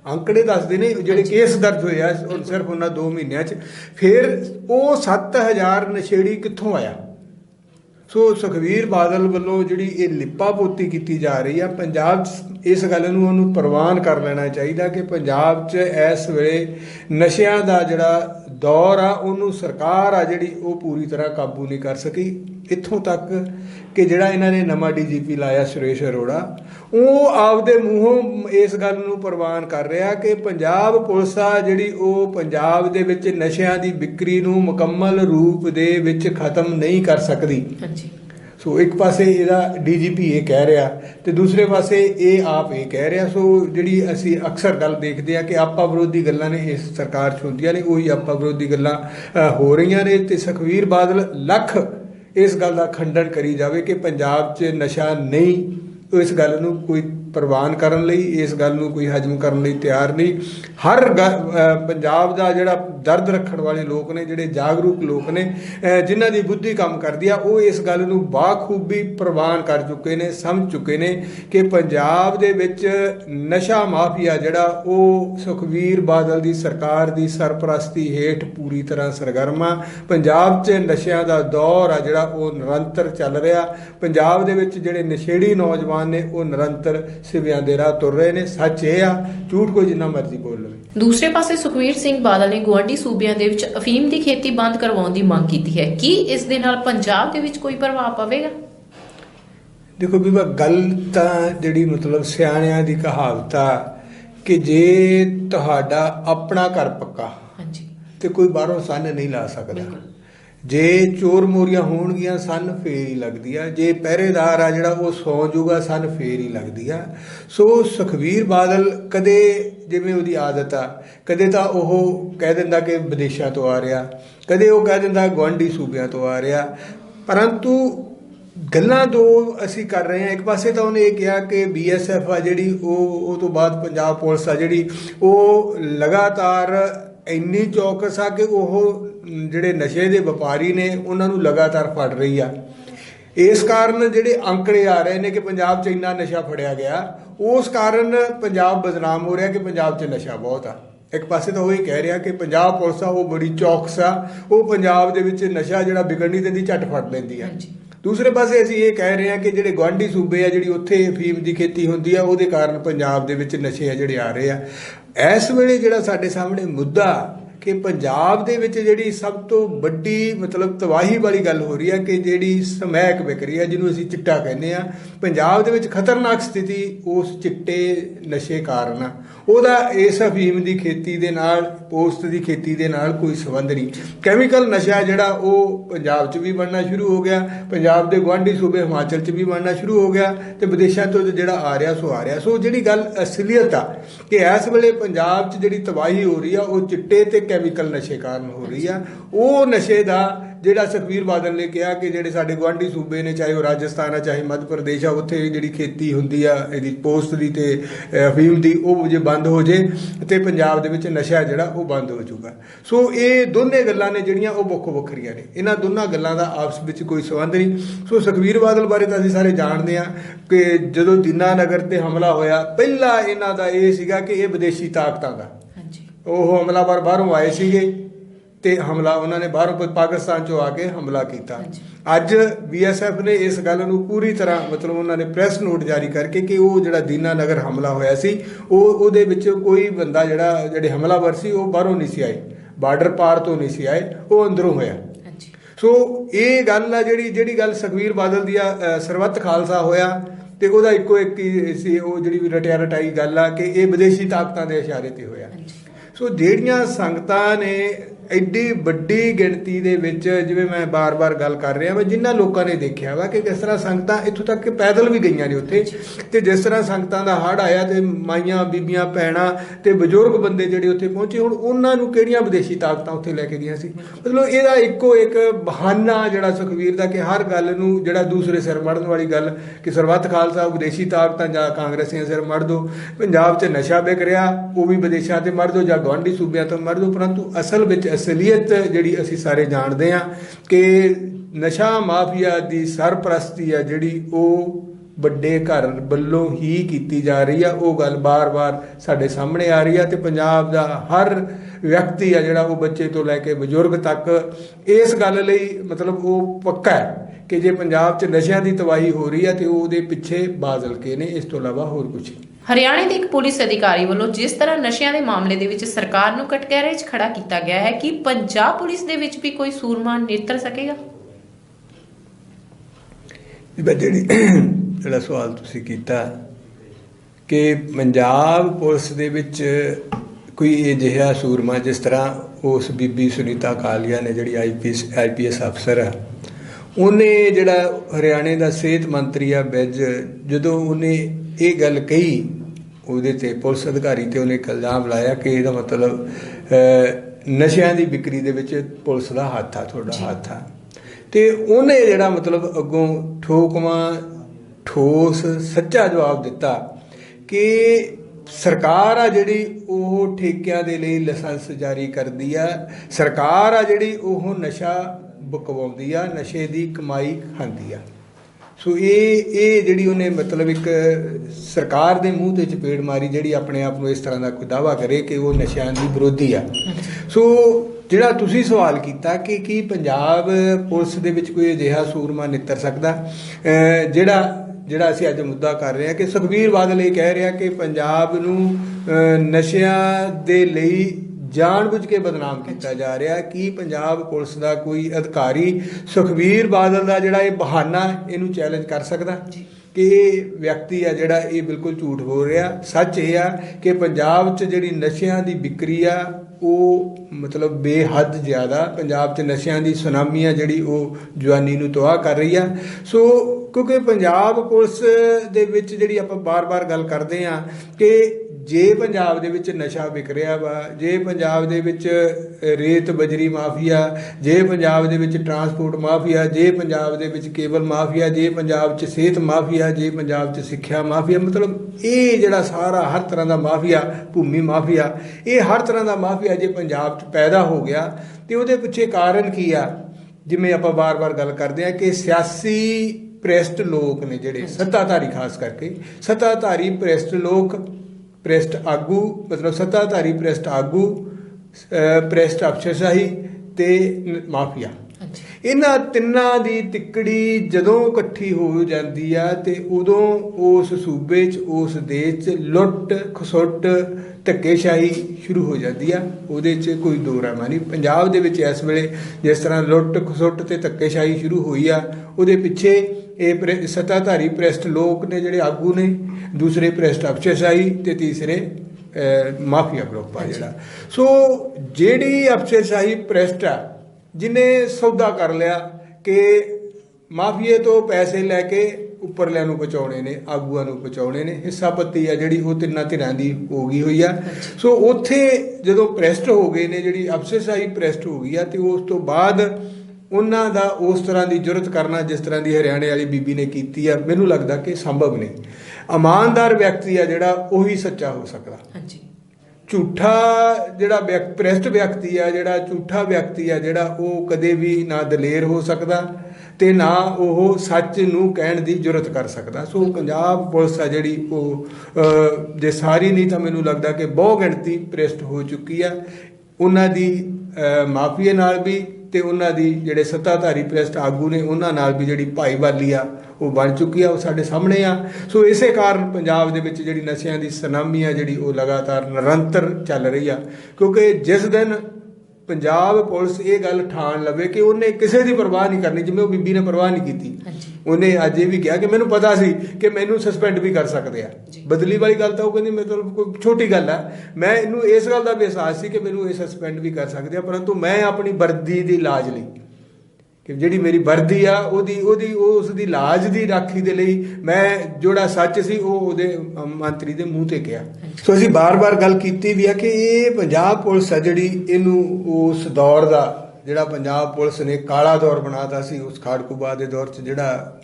ਅੰਕੜੇ ਦੱਸਦੇ ਨੇ ਜਿਹੜੇ ਕੇਸ ਦਰਜ ਹੋਏ ਆ ਉਹ ਸਿਰਫ ਉਹਨਾਂ 2 ਮਹੀਨਿਆਂ 'ਚ। ਫਿਰ ਉਹ 7000 ਨਸ਼ੇੜੀ ਕਿੱਥੋਂ ਆਇਆ? ਸੋ ਸੁਖਵੀਰ ਬਾਦਲ ਵੱਲੋਂ ਜਿਹੜੀ ਇਹ ਲਿਪਾ ਪੋਤੀ ਕੀਤੀ ਜਾ ਰਹੀ ਆ ਪੰਜਾਬ 'ਚ ਇਸ ਗੱਲ ਨੂੰ ਉਹਨੂੰ ਪ੍ਰਵਾਨ ਕਰ ਲੈਣਾ ਚਾਹੀਦਾ ਕਿ ਪੰਜਾਬ 'ਚ ਇਸ ਵੇਲੇ ਨਸ਼ਿਆਂ ਦਾ ਜਿਹੜਾ ਦੌਰ ਆ ਉਹਨੂੰ ਸਰਕਾਰ ਆ ਜਿਹੜੀ ਉਹ ਪੂਰੀ ਤਰ੍ਹਾਂ ਕਾਬੂ ਨਹੀਂ ਕਰ ਸਕੀ। ਇੱਥੋਂ ਤੱਕ ਕਿ ਜਿਹੜਾ ਇਹਨਾਂ ਨੇ ਨਵਾਂ ਡੀਜੀਪੀ ਲਾਇਆ ਸੁਰੇਸ਼ ਅਰੋੜਾ ਉਹ ਆਪਦੇ ਮੂੰਹੋਂ ਇਸ ਗੱਲ ਨੂੰ ਪ੍ਰਵਾਨ ਕਰ ਰਿਹਾ ਕਿ ਪੰਜਾਬ ਪੁਲਿਸ ਆ ਜਿਹੜੀ ਉਹ ਪੰਜਾਬ ਦੇ ਵਿੱਚ ਨਸ਼ਿਆਂ ਦੀ ਵਿਕਰੀ ਨੂੰ ਮੁਕੰਮਲ ਰੂਪ ਦੇ ਵਿੱਚ ਖਤਮ ਨਹੀਂ ਕਰ ਸਕਦੀ।
ਹਾਂਜੀ।
ਸੋ ਇੱਕ ਪਾਸੇ ਇਹਦਾ ਡੀਜੀਪੀ ਇਹ ਕਹਿ ਰਿਹਾ ਤੇ ਦੂਸਰੇ ਪਾਸੇ ਇਹ ਆਪ ਇਹ ਕਹਿ ਰਿਹਾ ਸੋ ਜਿਹੜੀ ਅਸੀਂ ਅਕਸਰ ਗੱਲ ਦੇਖਦੇ ਆ ਕਿ ਆਪਾ ਵਿਰੋਧੀ ਗੱਲਾਂ ਨੇ ਇਸ ਸਰਕਾਰ 'ਚ ਹੁੰਦੀਆਂ ਨੇ ਉਹੀ ਆਪਾ ਵਿਰੋਧੀ ਗੱਲਾਂ ਹੋ ਰਹੀਆਂ ਨੇ ਤੇ ਸੁਖਵੀਰ ਬਾਦਲ ਲੱਖ ਇਸ ਗੱਲ ਦਾ ਖੰਡਨ ਕਰੀ ਜਾਵੇ ਕਿ ਪੰਜਾਬ 'ਚ ਨਸ਼ਾ ਨਹੀਂ, ਇਸ ਗੱਲ ਨੂੰ ਕੋਈ ਪ੍ਰਵਾਨ ਕਰਨ ਲਈ, ਇਸ ਗੱਲ ਨੂੰ ਕੋਈ ਹਜਮ ਕਰਨ ਲਈ ਤਿਆਰ ਨਹੀਂ। ਹਰ ਗ- ਪੰਜਾਬ ਦਾ ਜਿਹੜਾ ਦਰਦ ਰੱਖਣ ਵਾਲੇ ਲੋਕ ਨੇ, ਜਿਹੜੇ ਜਾਗਰੂਕ ਲੋਕ ਨੇ ਜਿਨ੍ਹਾਂ ਦੀ ਬੁੱਧੀ ਕੰਮ ਕਰਦੀ ਆ, ਉਹ ਇਸ ਗੱਲ ਨੂੰ ਬਾਖੂਬੀ ਪ੍ਰਵਾਨ ਕਰ ਚੁੱਕੇ ਨੇ, ਸਮਝ ਚੁੱਕੇ ਨੇ ਕਿ ਪੰਜਾਬ ਦੇ ਵਿੱਚ ਨਸ਼ਾ ਮਾਫੀਆ ਜਿਹੜਾ, ਉਹ ਸੁਖਵੀਰ ਬਾਦਲ ਦੀ ਸਰਕਾਰ ਦੀ ਸਰਪ੍ਰਸਤੀ ਹੇਠ ਪੂਰੀ ਤਰ੍ਹਾਂ ਸਰਗਰਮ ਆ। ਪੰਜਾਬ 'ਚ ਨਸ਼ਿਆਂ ਦਾ ਦੌਰ ਆ ਜਿਹੜਾ, ਉਹ ਨਿਰੰਤਰ ਚੱਲ ਰਿਹਾ। ਪੰਜਾਬ ਦੇ ਵਿੱਚ ਜਿਹੜੇ ਨਸ਼ੇੜੀ ਨੌਜਵਾਨ ਨੇ, ਉਹ ਨਿਰੰਤਰ ਸਿਵਿਆਂ ਦੇ ਰਾਹ ਤੁਰ ਰਹੇ ਨੇ। ਸੱਚ ਇਹ ਆ ਝੂਠ ਕੋਈ ਜਿੰਨਾ ਮਰਜ਼ੀ ਬੋਲ ਲਵੇ।
ਦੂਸਰੇ ਪਾਸੇ ਸੁਖਵੀਰ ਸਿੰਘ ਬਾਦਲ ਨੇ ਗੁਆਂਢੀ ਸੂਬਿਆਂ ਦੇ ਵਿੱਚ ਅਫੀਮ ਦੀ ਖੇਤੀ ਬੰਦ ਕਰਵਾਉਣ ਦੀ ਮੰਗ ਕੀਤੀ ਹੈ। ਕੀ ਇਸ ਦੇ ਨਾਲ ਪੰਜਾਬ ਦੇ ਵਿੱਚ ਕੋਈ ਪ੍ਰਭਾਵ ਪਵੇਗਾ?
ਦੇਖੋ ਬੀਬਾ ਗੱਲ ਤਾਂ ਜਿਹੜੀ ਮਤਲਬ ਸਿਆਣਿਆਂ ਦੀ ਕਹਾਵਤ ਆ ਕਿ ਜੇ ਤੁਹਾਡਾ ਆਪਣਾ ਘਰ ਪੱਕਾ
ਹਾਂਜੀ।
ਤੇ ਕੋਈ ਬਾਹਰੋਂ ਸੰਨ ਨਹੀਂ ਲਾ ਸਕਦਾ।
ਬਿਲਕੁਲ।
ਜੇ ਚੋਰ ਮੋਰੀਆਂ ਹੋਣਗੀਆਂ, ਸਨ ਫੇਰ ਹੀ ਲੱਗਦੀ ਆ ਜੇ ਪਹਿਰੇਦਾਰ ਆ ਜਿਹੜਾ, ਉਹ ਸੌ ਜੂਗਾ ਸਨ, ਫੇਰ ਹੀ ਲੱਗਦੀ ਆ ਸੋ ਸੁਖਵੀਰ ਬਾਦਲ ਕਦੇ ਜਿਵੇਂ ਉਹਦੀ ਆਦਤ ਆ, ਕਦੇ ਤਾਂ ਉਹ ਕਹਿ ਦਿੰਦਾ ਕਿ ਵਿਦੇਸ਼ਾਂ ਤੋਂ ਆ ਰਿਹਾ, ਕਦੇ ਉਹ ਕਹਿ ਦਿੰਦਾ ਗੁਆਂਢੀ ਸੂਬਿਆਂ ਤੋਂ ਆ ਰਿਹਾ। ਪਰੰਤੂ ਗੱਲਾਂ ਦੋ ਅਸੀਂ ਕਰ ਰਹੇ ਹਾਂ। ਇੱਕ ਪਾਸੇ ਤਾਂ ਉਹਨੇ ਇਹ ਕਿਹਾ ਕਿ ਬੀਐਸਐਫ ਆ ਜਿਹੜੀ, ਉਹ ਉਹ ਤੋਂ ਬਾਅਦ ਪੰਜਾਬ ਪੁਲਿਸ ਆ ਜਿਹੜੀ, ਉਹ ਲਗਾਤਾਰ ਇੰਨੀ ਚੌਕਸ ਆ ਕਿ ਉਹ ਜਿਹੜੇ ਨਸ਼ੇ ਦੇ ਵਪਾਰੀ ਨੇ ਉਹਨਾਂ ਨੂੰ ਲਗਾਤਾਰ ਫੜ ਰਹੀ ਆ। ਇਸ ਕਾਰਨ ਜਿਹੜੇ ਅੰਕੜੇ ਆ ਰਹੇ ਨੇ ਕਿ ਪੰਜਾਬ 'ਚ ਇੰਨਾ ਨਸ਼ਾ ਫੜਿਆ ਗਿਆ ਉਸ ਕਾਰਨ ਪੰਜਾਬ ਬਦਨਾਮ ਹੋ ਰਿਹਾ ਕਿ ਪੰਜਾਬ 'ਚ ਨਸ਼ਾ ਬਹੁਤ ਆ। ਇੱਕ ਪਾਸੇ ਤਾਂ ਉਹ ਇਹ ਕਹਿ ਰਿਹਾ ਕਿ ਪੰਜਾਬ ਪੁਲਿਸ ਆ ਉਹ ਬੜੀ ਚੌਕਸ ਆ ਉਹ ਪੰਜਾਬ ਦੇ ਵਿੱਚ ਨਸ਼ਾ ਜਿਹੜਾ ਵਿਗੜ ਨਹੀਂ ਦਿੰਦੀ ਝੱਟ ਫੜ ਲੈਂਦੀ ਆ। ਦੂਸਰੇ ਪਾਸੇ ਅਸੀਂ ਇਹ ਕਹਿ ਰਹੇ ਹਾਂ ਕਿ ਜਿਹੜੇ ਗਵਾਂਢੀ ਸੂਬੇ ਆ ਜਿਹੜੀ ਉੱਥੇ ਅਫੀਮ ਦੀ ਖੇਤੀ ਹੁੰਦੀ ਆ ਉਹਦੇ ਕਾਰਨ ਪੰਜਾਬ ਦੇ ਵਿੱਚ ਨਸ਼ੇ ਆ ਜਿਹੜੇ ਆ ਰਹੇ ਆ। ਇਸ ਵੇਲੇ ਜਿਹੜਾ ਸਾਡੇ ਸਾਹਮਣੇ ਮੁੱਦਾ ਕਿ ਪੰਜਾਬ ਦੇ ਵਿੱਚ ਜਿਹੜੀ ਸਭ ਤੋਂ ਵੱਡੀ ਮਤਲਬ ਤਬਾਹੀ ਵਾਲੀ ਗੱਲ ਹੋ ਰਹੀ ਹੈ ਕਿ ਜਿਹੜੀ ਸਮੈਕ ਵਿਕ ਰਹੀ ਹੈ, ਜਿਹਨੂੰ ਅਸੀਂ ਚਿੱਟਾ ਕਹਿੰਦੇ ਆ ਪੰਜਾਬ ਦੇ ਵਿੱਚ ਖਤਰਨਾਕ ਸਥਿਤੀ ਉਸ ਚਿੱਟੇ ਨਸ਼ੇ ਕਾਰਨ ਆ। ਉਹਦਾ ਇਸ ਅਫੀਮ ਦੀ ਖੇਤੀ ਦੇ ਨਾਲ ਪੋਸਟ ਦੀ ਖੇਤੀ ਦੇ ਨਾਲ ਕੋਈ ਸੰਬੰਧ ਨਹੀਂ। ਕੈਮੀਕਲ ਨਸ਼ਾ ਜਿਹੜਾ, ਉਹ ਪੰਜਾਬ 'ਚ ਵੀ ਬਣਨਾ ਸ਼ੁਰੂ ਹੋ ਗਿਆ, ਪੰਜਾਬ ਦੇ ਗਵਾਂਢੀ ਸੂਬੇ ਹਿਮਾਚਲ 'ਚ ਵੀ ਬਣਨਾ ਸ਼ੁਰੂ ਹੋ ਗਿਆ ਤੇ ਵਿਦੇਸ਼ਾਂ ਤੋਂ ਜਿਹੜਾ ਆ ਰਿਹਾ, ਸੋ ਆ ਰਿਹਾ। ਸੋ ਜਿਹੜੀ ਗੱਲ ਅਸਲੀਅਤ ਆ, ਕਿ ਇਸ ਵੇਲੇ ਪੰਜਾਬ 'ਚ ਜਿਹੜੀ ਤਬਾਹੀ ਹੋ ਰਹੀ ਆ, ਉਹ ਚਿੱਟੇ ਤੇ ਕੈਮੀਕਲ ਨਸ਼ੇ ਕਾਰਨ ਹੋ ਰਹੀ ਆ। ਉਹ ਨਸ਼ੇ ਦਾ ਜਿਹੜਾ ਸੁਖਬੀਰ ਬਾਦਲ ਨੇ ਕਿਹਾ ਕਿ ਜਿਹੜੇ ਸਾਡੇ ਗਵਾਂਢੀ ਸੂਬੇ ਨੇ, ਚਾਹੇ ਉਹ ਰਾਜਸਥਾਨ ਆ, ਚਾਹੇ ਮੱਧ ਪ੍ਰਦੇਸ਼ ਆ, ਉੱਥੇ ਜਿਹੜੀ ਖੇਤੀ ਹੁੰਦੀ ਆ, ਇਹਦੀ ਪੋਸਟ ਦੀ ਤੇ ਅਫੀਮ ਦੀ, ਉਹ ਜੇ ਬੰਦ ਹੋ ਜੇ ਤੇ ਪੰਜਾਬ ਦੇ ਵਿੱਚ ਨਸ਼ਾ ਜਿਹੜਾ ਉਹ ਬੰਦ ਹੋ ਜਾਊਗਾ। ਸੋ ਇਹ ਦੋਨੇ ਗੱਲਾਂ ਨੇ ਜਿਹੜੀਆਂ ਉਹ ਵੱਖੋ ਵੱਖਰੀਆਂ ਨੇ। ਇਹਨਾਂ ਦੋਨਾਂ ਗੱਲਾਂ ਦਾ ਆਪਸ ਵਿੱਚ ਕੋਈ ਸੰਬੰਧ ਨਹੀਂ। ਸੋ ਸੁਖਬੀਰ ਬਾਦਲ ਬਾਰੇ ਤਾਂ ਅਸੀਂ ਸਾਰੇ ਜਾਣਦੇ ਆ ਕਿ ਜਦੋਂ ਦੀਨਾਨਗਰ ਤੇ ਹਮਲਾ ਹੋਇਆ, ਪਹਿਲਾ ਇਹਨਾਂ ਦਾ ਇਹ ਸੀਗਾ ਕਿ ਇਹ ਵਿਦੇਸ਼ੀ ਤਾਕਤਾਂ ਦਾ। ਉਹ ਹਮਲਾਵਰ ਬਾਹਰੋਂ ਆਏ ਸੀਗੇ ਤੇ ਹਮਲਾ ਉਹਨਾਂ ਨੇ ਬਾਹਰੋਂ ਪਾਕਿਸਤਾਨ ਚੋਂ ਆ ਕੇ ਹਮਲਾ ਕੀਤਾ। ਅੱਜ ਬੀਐਸਐਫ ਨੇ ਇਸ ਗੱਲ ਨੂੰ ਪੂਰੀ ਤਰ੍ਹਾਂ ਮਤਲਬ ਉਹਨਾਂ ਨੇ ਪ੍ਰੈਸ ਨੋਟ ਜਾਰੀ ਕਰਕੇ ਕਿ ਉਹ ਜਿਹੜਾ ਦੀਨਾਨਗਰ ਹਮਲਾ ਹੋਇਆ ਸੀ ਉਹ ਉਹਦੇ ਵਿੱਚ ਕੋਈ ਬੰਦਾ ਜਿਹੜਾ ਜਿਹੜੇ ਹਮਲਾਵਰ ਸੀ ਉਹ ਬਾਹਰੋਂ ਨਹੀਂ ਸੀ ਆਏ। ਬਾਰਡਰ ਪਾਰ ਤੋਂ ਨਹੀਂ ਸੀ ਆਏ ਉਹ ਅੰਦਰੋਂ ਹੋਇਆ। ਸੋ ਇਹ ਗੱਲ ਆ ਜਿਹੜੀ ਜਿਹੜੀ ਗੱਲ ਸੁਖਵੀਰ ਬਾਦਲ ਦੀ ਆ ਸਰਬੱਤ ਖਾਲਸਾ ਹੋਇਆ ਤੇ ਉਹਦਾ ਇੱਕੋ ਇੱਕ ਹੀ ਸੀ ਉਹ ਜਿਹੜੀ ਵੀ ਰਟਿਆ ਰਟਾਈ ਗੱਲ ਆ ਕਿ ਇਹ ਵਿਦੇਸ਼ੀ ਤਾਕਤਾਂ ਦੇ ਇਸ਼ਾਰੇ ਤੇ ਹੋਇਆ। ਸੋ ਜਿਹੜੀਆਂ ਸੰਗਤਾਂ ਨੇ ਐਡੀ ਵੱਡੀ ਗਿਣਤੀ ਦੇ ਵਿੱਚ ਜਿਵੇਂ ਮੈਂ ਬਾਰ-ਬਾਰ ਗੱਲ ਕਰ ਰਿਹਾ ਵਾ ਜਿਨ੍ਹਾਂ ਲੋਕਾਂ ਨੇ ਦੇਖਿਆ ਵਾ ਕਿ ਕਿਸ ਤਰ੍ਹਾਂ ਸੰਗਤਾਂ ਇੱਥੋਂ ਤੱਕ ਕਿ ਪੈਦਲ ਵੀ ਗਈਆਂ ਨੇ ਉੱਥੇ। ਤੇ ਜਿਸ ਤਰ੍ਹਾਂ ਸੰਗਤਾਂ ਦਾ ਹੜ ਆਇਆ ਤੇ ਮਾਈਆਂ, ਬੀਬੀਆਂ, ਭੈਣਾਂ ਤੇ ਬਜ਼ੁਰਗ ਬੰਦੇ ਜਿਹੜੇ ਉੱਥੇ ਪਹੁੰਚੇ, ਹੁਣ ਉਹਨਾਂ ਨੂੰ ਕਿਹੜੀਆਂ ਵਿਦੇਸ਼ੀ ਤਾਕਤਾਂ ਉੱਥੇ ਲੈ ਕੇ ਗਈਆਂ ਸੀ? ਮਤਲਬ ਇਹਦਾ ਇੱਕੋ ਇੱਕ ਬਹਾਨਾ ਜਿਹੜਾ ਸੁਖਵੀਰ ਦਾ ਕਿ ਹਰ ਗੱਲ ਨੂੰ ਜਿਹੜਾ ਦੂਸਰੇ ਸਿਰ ਮੜਨ ਵਾਲੀ ਗੱਲ ਕਿ ਸਰਬੱਤ ਖਾਲਸਾ, ਵਿਦੇਸ਼ੀ ਤਾਕਤਾਂ ਜਾਂ ਕਾਂਗਰਸੀਆਂ ਸਿਰ ਮੜ ਦੋ। ਪੰਜਾਬ 'ਚ ਨਸ਼ਾ ਵਿਕ ਰਿਹਾ, ਉਹ ਵੀ ਵਿਦੇਸ਼ਾਂ ਤੇ ਮੜ ਦੋ ਜਾਂ ਗਵਾਂਢੀ ਸੂਬਿਆਂ ਤੋਂ ਮੜ ਦੋ, ਪਰੰਤੂ ਅਸਲ ਵਿੱਚ ਅਸਲੀਅਤ ਜਿਹੜੀ ਅਸੀਂ ਸਾਰੇ ਜਾਣਦੇ ਹਾਂ ਕਿ ਨਸ਼ਾ ਮਾਫੀਆ ਦੀ ਸਰਪ੍ਰਸਤੀ ਆ ਜਿਹੜੀ ਉਹ ਵੱਡੇ ਘਰ ਵੱਲੋਂ ਹੀ ਕੀਤੀ ਜਾ ਰਹੀ ਆ। ਉਹ ਗੱਲ ਬਾਰ-ਬਾਰ ਸਾਡੇ ਸਾਹਮਣੇ ਆ ਰਹੀ ਆ ਤੇ ਪੰਜਾਬ ਦਾ ਹਰ ਵਿਅਕਤੀ ਆ ਜਿਹੜਾ ਉਹ ਬੱਚੇ ਤੋਂ ਲੈ ਕੇ ਬਜ਼ੁਰਗ ਤੱਕ ਇਸ ਗੱਲ ਲਈ ਮਤਲਬ ਉਹ ਪੱਕਾ ਹੈ ਕਿ ਜੇ ਪੰਜਾਬ 'ਚ ਨਸ਼ਿਆਂ ਦੀ ਤਬਾਹੀ ਹੋ ਰਹੀ ਆ ਤੇ ਉਹਦੇ ਪਿੱਛੇ ਬਾਜ਼ਲ ਕੇ ਨੇ। ਇਸ ਤੋਂ ਇਲਾਵਾ ਹੋਰ ਕੁਝ ਨਹੀਂ।
ਹਰਿਆਣੇ ਦੇ ਇੱਕ ਪੁਲਿਸ ਅਧਿਕਾਰੀ ਵੱਲੋਂ ਜਿਸ ਤਰ੍ਹਾਂ ਨਸ਼ਿਆਂ ਦੇ ਮਾਮਲੇ ਦੇ ਵਿੱਚ ਸਰਕਾਰ ਨੂੰ ਕਟਕਹਿਰੇ 'ਚ ਖੜਾ ਕੀਤਾ ਗਿਆ ਹੈ, ਕਿ ਪੰਜਾਬ ਪੁਲਿਸ ਦੇ ਵਿੱਚ ਵੀ ਕੋਈ ਸੂਰਮਾ ਨਿੱਤਰ ਸਕੇਗਾ?
ਜਿਹੜੀ ਜਿਹੜਾ ਸਵਾਲ ਤੁਸੀਂ ਕੀਤਾ ਕਿ ਪੰਜਾਬ ਪੁਲਿਸ ਦੇ ਵਿੱਚ ਕੋਈ ਅਜਿਹਾ ਸੂਰਮਾ ਜਿਸ ਤਰ੍ਹਾਂ ਉਸ ਬੀਬੀ ਸੁਨੀਤਾ ਕਾਲੀਆ ਨੇ ਜਿਹੜੀ ਆਈਪੀਐਸ ਆਈਪੀਐਸ ਅਫਸਰ ਆ, ਉਹਨੇ ਜਿਹੜਾ ਹਰਿਆਣੇ ਦਾ ਸਿਹਤ ਮੰਤਰੀ ਆ ਬੈਜ, ਜਦੋਂ ਉਹਨੇ ਇਹ ਗੱਲ ਕਹੀ ਉਹਦੇ ਤੇ ਪੁਲਿਸ ਅਧਿਕਾਰੀ ਤੇ ਉਹਨੇ ਇਲਜ਼ਾਮ ਲਾਇਆ ਕਿ ਇਹਦਾ ਮਤਲਬ ਨਸ਼ਿਆਂ ਦੀ ਵਿਕਰੀ ਦੇ ਵਿੱਚ ਪੁਲਿਸ ਦਾ ਹੱਥ ਆ ਤੁਹਾਡਾ ਹੱਥ ਆ। ਤੇ ਉਹਨੇ ਜਿਹੜਾ ਮਤਲਬ ਅੱਗੋਂ ਠੋਕਵਾਂ ਠੋਸ ਸੱਚਾ ਜਵਾਬ ਦਿੱਤਾ ਕਿ ਸਰਕਾਰ ਆ ਜਿਹੜੀ ਉਹ ਠੇਕਿਆਂ ਦੇ ਲਈ ਲਾਇਸੈਂਸ ਜਾਰੀ ਕਰਦੀ ਆ। ਸਰਕਾਰ ਆ ਜਿਹੜੀ ਉਹ ਨਸ਼ਾ ਬਕਵਾਉਂਦੀ ਆ ਨਸ਼ੇ ਦੀ ਕਮਾਈ ਖਾਂਦੀ ਆ। ਸੋ ਇਹ ਇਹ ਜਿਹੜੀ ਉਹਨੇ ਮਤਲਬ ਇੱਕ ਸਰਕਾਰ ਦੇ ਮੂੰਹ ਤੇ ਚਪੇੜ ਮਾਰੀ, ਜਿਹੜੀ ਆਪਣੇ ਆਪ ਨੂੰ ਇਸ ਤਰ੍ਹਾਂ ਦਾ ਕੋਈ ਦਾਵਾ ਕਰੇ ਕਿ ਉਹ ਨਸ਼ਿਆਂ ਦੀ ਵਿਰੋਧੀ ਆ। ਸੋ ਜਿਹੜਾ ਤੁਸੀਂ ਸਵਾਲ ਕੀਤਾ ਕਿ ਕੀ ਪੰਜਾਬ ਪੁਲਿਸ ਦੇ ਵਿੱਚ ਕੋਈ ਅਜਿਹਾ ਸੂਰਮਾ ਨਿੱਤਰ ਸਕਦਾ ਜਿਹੜਾ ਜਿਹੜਾ ਅਸੀਂ ਅੱਜ ਮੁੱਦਾ ਕਰ ਰਹੇ ਹਾਂ ਕਿ ਸੁਖਬੀਰ ਬਾਦਲ ਇਹ ਕਹਿ ਰਿਹਾ ਕਿ ਪੰਜਾਬ ਨੂੰ ਨਸ਼ਿਆਂ ਦੇ ਲਈ ਜਾਣਬੁੱਝ ਕੇ ਬਦਨਾਮ ਕੀਤਾ ਜਾ ਰਿਹਾ ਕੀ ਪੰਜਾਬ ਪੁਲਿਸ ਦਾ ਕੋਈ ਅਧਿਕਾਰੀ ਸੁਖਬੀਰ ਬਾਦਲ ਦਾ ਜਿਹੜਾ ਇਹ ਬਹਾਨਾ ਇਹਨੂੰ ਚੈਲੰਜ ਕਰ ਸਕਦਾ? ਕਿ ਇਹ ਵਿਅਕਤੀ ਆ ਜਿਹੜਾ ਇਹ ਬਿਲਕੁਲ ਝੂਠ ਬੋਲ ਰਿਹਾ। ਸੱਚ ਇਹ ਆ ਕਿ ਪੰਜਾਬ 'ਚ ਜਿਹੜੀ ਨਸ਼ਿਆਂ ਦੀ ਵਿਕਰੀ ਆ ਉਹ ਮਤਲਬ ਬੇਹੱਦ ਜ਼ਿਆਦਾ। ਪੰਜਾਬ 'ਚ ਨਸ਼ਿਆਂ ਦੀ ਸੁਨਾਮੀ ਆ ਜਿਹੜੀ ਉਹ ਜਵਾਨੀ ਨੂੰ ਤਬਾਹ ਕਰ ਰਹੀ ਆ। ਸੋ ਕਿਉਂਕਿ ਪੰਜਾਬ ਪੁਲਿਸ ਦੇ ਵਿੱਚ ਜਿਹੜੀ ਆਪਾਂ ਬਾਰ-ਬਾਰ ਗੱਲ ਕਰਦੇ ਆ ਕਿ ਜੇ ਪੰਜਾਬ ਦੇ ਵਿੱਚ ਨਸ਼ਾ ਵਿਕ ਰਿਹਾ ਵਾ, ਜੇ ਪੰਜਾਬ ਦੇ ਵਿੱਚ ਰੇਤ, ਬਜਰੀ, ਮਾਫੀਆ, ਜੇ ਪੰਜਾਬ ਦੇ ਵਿੱਚ ਟਰਾਂਸਪੋਰਟ ਮਾਫੀਆ, ਜੇ ਪੰਜਾਬ ਦੇ ਵਿੱਚ ਕੇਬਲ ਮਾਫੀਆ, ਜੇ ਪੰਜਾਬ 'ਚ ਸਿਹਤ ਮਾਫੀਆ, ਜੇ ਪੰਜਾਬ 'ਚ ਸਿੱਖਿਆ ਮਾਫੀਆ, ਮਤਲਬ ਇਹ ਜਿਹੜਾ ਸਾਰਾ ਹਰ ਤਰ੍ਹਾਂ ਦਾ ਮਾਫੀਆ, ਭੂਮੀ ਮਾਫੀਆ, ਇਹ ਹਰ ਤਰ੍ਹਾਂ ਦਾ ਮਾਫੀਆ ਜੇ ਪੰਜਾਬ 'ਚ ਪੈਦਾ ਹੋ ਗਿਆ, ਤੇ ਉਹਦੇ ਪਿੱਛੇ ਕਾਰਨ ਕੀ ਆ? ਜਿਵੇਂ ਆਪਾਂ ਬਾਰ-ਬਾਰ ਗੱਲ ਕਰਦੇ ਆ ਕਿ ਸਿਆਸੀ ਪ੍ਰੈਸਟ ਲੋਕ ਨੇ ਜਿਹੜੇ, ਸੱਤਾਧਾਰੀ ਖਾਸ ਕਰਕੇ, ਸੱਤਾਧਾਰੀ ਪ੍ਰੈਸਟ ਲੋਕ ਪ੍ਰੈਸਟ ਆਗੂ ਮਤਲਬ ਸੱਤਾਧਾਰੀ ਪ੍ਰੈਸਟ ਆਗੂ ਪ੍ਰੈਸਟ ਅਫਸਰਸ਼ਾਹੀ ਤੇ ਮਾਫੀਆ। ਇਹਨਾਂ ਤਿੰਨਾਂ ਦੀ ਤਿੱਕੜੀ ਜਦੋਂ ਇਕੱਠੀ ਹੋ ਜਾਂਦੀ ਆ ਤੇ ਉਦੋਂ ਉਸ ਸੂਬੇ 'ਚ ਉਸ ਦੇਸ਼ 'ਚ ਲੁੱਟ ਖਸੁੱਟ ਧੱਕੇਸ਼ਾਹੀ ਸ਼ੁਰੂ ਹੋ ਜਾਂਦੀ ਆ। ਉਹਦੇ 'ਚ ਕੋਈ ਦੋ ਰਾਮਾ ਨਹੀਂ। ਪੰਜਾਬ ਦੇ ਵਿੱਚ ਇਸ ਵੇਲੇ ਜਿਸ ਤਰ੍ਹਾਂ ਲੁੱਟ ਖਸੁੱਟ ਤੇ ਧੱਕੇਸ਼ਾਹੀ ਸ਼ੁਰੂ ਹੋਈ ਆ ਉਹਦੇ ਪਿੱਛੇ ਇਹ ਸੱਤਾਧਾਰੀ ਪ੍ਰੈਸਟ ਲੋਕ ਨੇ ਜਿਹੜੇ ਆਗੂ ਨੇ ਦੂਸਰੇ ਪ੍ਰੈਸਟ ਅਫਸਰਸ਼ਾਹੀ ਤੇ ਤੀਸਰੇ ਮਾਫੀਆ ਗਰੁੱਪ ਆ ਜਿਹੜਾ। ਸੋ ਜਿਹੜੀ ਅਫਸਰਸ਼ਾਹੀ ਪ੍ਰੈਸਟ ਆ ਜਿਨੇ ਸੌਦਾ ਕਰ ਲਿਆ ਕਿ ਮਾਫੀਏ ਤੋਂ ਪੈਸੇ ਲੈ ਕੇ ਉੱਪਰਲਿਆਂ ਨੂੰ ਪਹੁੰਚਾਉਣੇ ਨੇ ਆਗੂਆਂ ਨੂੰ ਪਹੁੰਚਾਉਣੇ ਨੇ ਹਿੱਸਾ ਪੱਤੀ ਆ ਜਿਹੜੀ ਉਹ ਤਿੰਨਾਂ ਧਿਰਾਂ ਦੀ ਹੋ ਗਈ ਹੋਈ ਆ। ਸੋ ਉੱਥੇ ਜਦੋਂ ਪ੍ਰੈਸਟ ਹੋ ਗਏ ਨੇ ਜਿਹੜੀ ਅਫਸਰਸ਼ਾਹੀ ਪ੍ਰੈਸਟ ਹੋ ਗਈ ਆ ਤੇ ਉਸ ਤੋਂ ਬਾਅਦ ਉਹਨਾਂ ਦਾ ਉਸ ਤਰ੍ਹਾਂ ਦੀ ਜੁਰਤ ਕਰਨਾ ਜਿਸ ਤਰ੍ਹਾਂ ਦੀ ਹਰਿਆਣੇ ਵਾਲੀ ਬੀਬੀ ਨੇ ਕੀਤੀ ਆ ਮੈਨੂੰ ਲੱਗਦਾ ਕਿ ਸੰਭਵ ਨਹੀਂ। ਇਮਾਨਦਾਰ ਵਿਅਕਤੀ ਆ ਜਿਹੜਾ ਉਹੀ ਸੱਚਾ ਹੋ ਸਕਦਾ।
ਹਾਂਜੀ।
ਝੂਠਾ ਜਿਹੜਾ ਪ੍ਰੈਸਟ ਵਿਅਕਤੀ ਆ ਜਿਹੜਾ ਝੂਠਾ ਵਿਅਕਤੀ ਆ ਜਿਹੜਾ ਉਹ ਕਦੇ ਵੀ ਨਾ ਦਲੇਰ ਹੋ ਸਕਦਾ ਤੇ ਨਾ ਉਹ ਸੱਚ ਨੂੰ ਕਹਿਣ ਦੀ ਜੁਰਤ ਕਰ ਸਕਦਾ। ਸੋ ਪੰਜਾਬ ਪੁਲਿਸ ਆ ਜਿਹੜੀ ਉਹ ਜੇ ਸਾਰੀ ਨਹੀਂ ਤਾਂ ਮੈਨੂੰ ਲੱਗਦਾ ਕਿ ਬਹੁ ਗਿਣਤੀ ਪ੍ਰੈਸਟ ਹੋ ਚੁੱਕੀ ਆ। ਉਹਨਾਂ ਦੀ ਮਾਫੀਏ ਨਾਲ ਵੀ ਤੇ ਉਹਨਾਂ ਦੀ ਜਿਹੜੇ ਸੱਤਾਧਾਰੀ ਪ੍ਰੈਸਟ ਆਗੂ ਨੇ, ਉਹਨਾਂ ਨਾਲ ਵੀ ਜਿਹੜੀ ਭਾਈਵਾਲੀ ਆ, ਉਹ ਬਣ ਚੁੱਕੀ ਆ, ਉਹ ਸਾਡੇ ਸਾਹਮਣੇ ਆ। ਸੋ ਇਸੇ ਕਾਰਨ ਪੰਜਾਬ ਦੇ ਵਿੱਚ ਜਿਹੜੀ ਨਸ਼ਿਆਂ ਦੀ ਸੁਨਾਮੀ ਆ, ਜਿਹੜੀ ਉਹ ਲਗਾਤਾਰ ਨਿਰੰਤਰ ਚੱਲ ਰਹੀ ਆ। ਕਿਉਂਕਿ ਜਿਸ ਦਿਨ ਪੰਜਾਬ ਪੁਲਿਸ ਇਹ ਗੱਲ ਠਾਣ ਲਵੇ ਕਿ ਉਹਨੇ ਕਿਸੇ ਦੀ ਪਰਵਾਹ ਨਹੀਂ ਕਰਨੀ ਜਿਵੇਂ ਉਹ ਬੀਬੀ ਨੇ ਪਰਵਾਹ ਨਹੀਂ ਕੀਤੀ। ਉਹਨੇ ਅੱਜ ਇਹ ਵੀ ਕਿਹਾ ਕਿ ਮੈਨੂੰ ਪਤਾ ਸੀ ਕਿ ਮੈਨੂੰ ਸਸਪੈਂਡ ਵੀ ਕਰ ਸਕਦੇ ਆ। ਬਦਲੀ ਵਾਲੀ ਗੱਲ ਤਾਂ ਉਹ ਕਹਿੰਦੀ ਮਤਲਬ ਕੋਈ ਛੋਟੀ ਗੱਲ ਆ। ਮੈਂ ਇਹਨੂੰ ਇਸ ਗੱਲ ਦਾ ਅਹਿਸਾਸ ਸੀ ਕਿ ਮੈਨੂੰ ਇਹ ਸਸਪੈਂਡ ਵੀ ਕਰ ਸਕਦੇ ਆ ਪਰੰਤੂ ਮੈਂ ਆਪਣੀ ਵਰਦੀ ਦੀ ਲਾਜ ਲਈ ਕਿ ਜਿਹੜੀ ਮੇਰੀ ਵਰਦੀ ਆ ਉਹਦੀ ਉਹਦੀ ਉਹ ਉਸ ਦੀ ਲਾਜ ਦੀ ਰਾਖੀ ਦੇ ਲਈ ਮੈਂ ਜਿਹੜਾ ਸੱਚ ਸੀ ਉਹ ਉਹਦੇ ਮੰਤਰੀ ਦੇ ਮੂੰਹ ਤੇ ਕਿਹਾ। ਸੋ ਅਸੀਂ ਬਾਰ-ਬਾਰ ਗੱਲ ਕੀਤੀ ਵੀ ਆ ਕਿ ਇਹ ਪੰਜਾਬ ਪੁਲਿਸ ਆ ਜਿਹੜੀ ਇਹਨੂੰ ਉਸ ਦੌਰ ਦਾ ਜਿਹੜਾ ਪੰਜਾਬ ਪੁਲਿਸ ਨੇ ਕਾਲਾ ਦੌਰ ਬਣਾਤਾ ਸੀ ਉਸ ਖਾੜਕੂਬਾ ਦੇ ਦੌਰ 'ਚ ਜਿਹੜਾ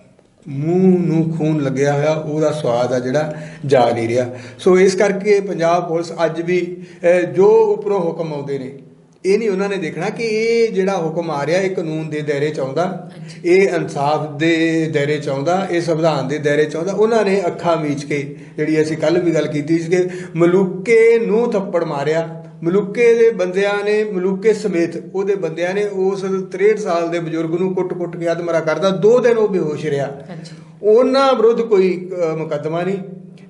ਮੂੰਹ ਨੂੰ ਖੂਨ ਲੱਗਿਆ ਹੋਇਆ ਉਹਦਾ ਸਵਾਦ ਆ ਜਿਹੜਾ ਜਾ ਨਹੀਂ ਰਿਹਾ। ਸੋ ਇਸ ਕਰਕੇ ਪੰਜਾਬ ਪੁਲਿਸ ਅੱਜ ਵੀ ਜੋ ਉੱਪਰੋਂ ਹੁਕਮ ਆਉਂਦੇ ਨੇ ਇਹ ਨਹੀਂ ਉਹਨਾਂ ਨੇ ਦੇਖਣਾ ਕਿ ਇਹ ਜਿਹੜਾ ਹੁਕਮ ਆ ਰਿਹਾ, ਇਹ ਕਾਨੂੰਨ ਦੇ ਦਾਇਰੇ ਚ ਆਉਂਦਾ, ਇਹ ਇਨਸਾਫ ਦੇ ਦਾਇਰੇ ਚ ਆਉਂਦਾ, ਇਹ ਸੰਵਿਧਾਨ ਦੇ ਦਾਇਰੇ ਚ ਆਉਂਦਾ। ਉਹਨਾਂ ਨੇ ਅੱਖਾਂ ਮੀਚ ਕੇ, ਜਿਹੜੀ ਅਸੀਂ ਕੱਲ ਵੀ ਗੱਲ ਕੀਤੀ ਸੀ ਕਿ ਮਲੂਕੇ ਨੂੰ ਥੱਪੜ ਮਾਰਿਆ ਮਲੂਕੇ ਦੇ ਬੰਦਿਆਂ ਨੇ ਮਲੂਕੇ ਸਮੇਤ ਉਹਦੇ ਬੰਦਿਆਂ ਨੇ ਉਸ 63 ਸਾਲ ਦੇ ਬਜ਼ੁਰਗ ਨੂੰ ਕੁੱਟ-ਕੁੱਟ ਕੇ ਅਧਮਰਾ ਕਰਦਾ ਦੋ ਦਿਨ ਉਹ ਬੇਹੋਸ਼ ਰਿਹਾ। ਉਹਨਾਂ ਵਿਰੁੱਧ ਕੋਈ ਮੁਕੱਦਮਾ ਨਹੀਂ।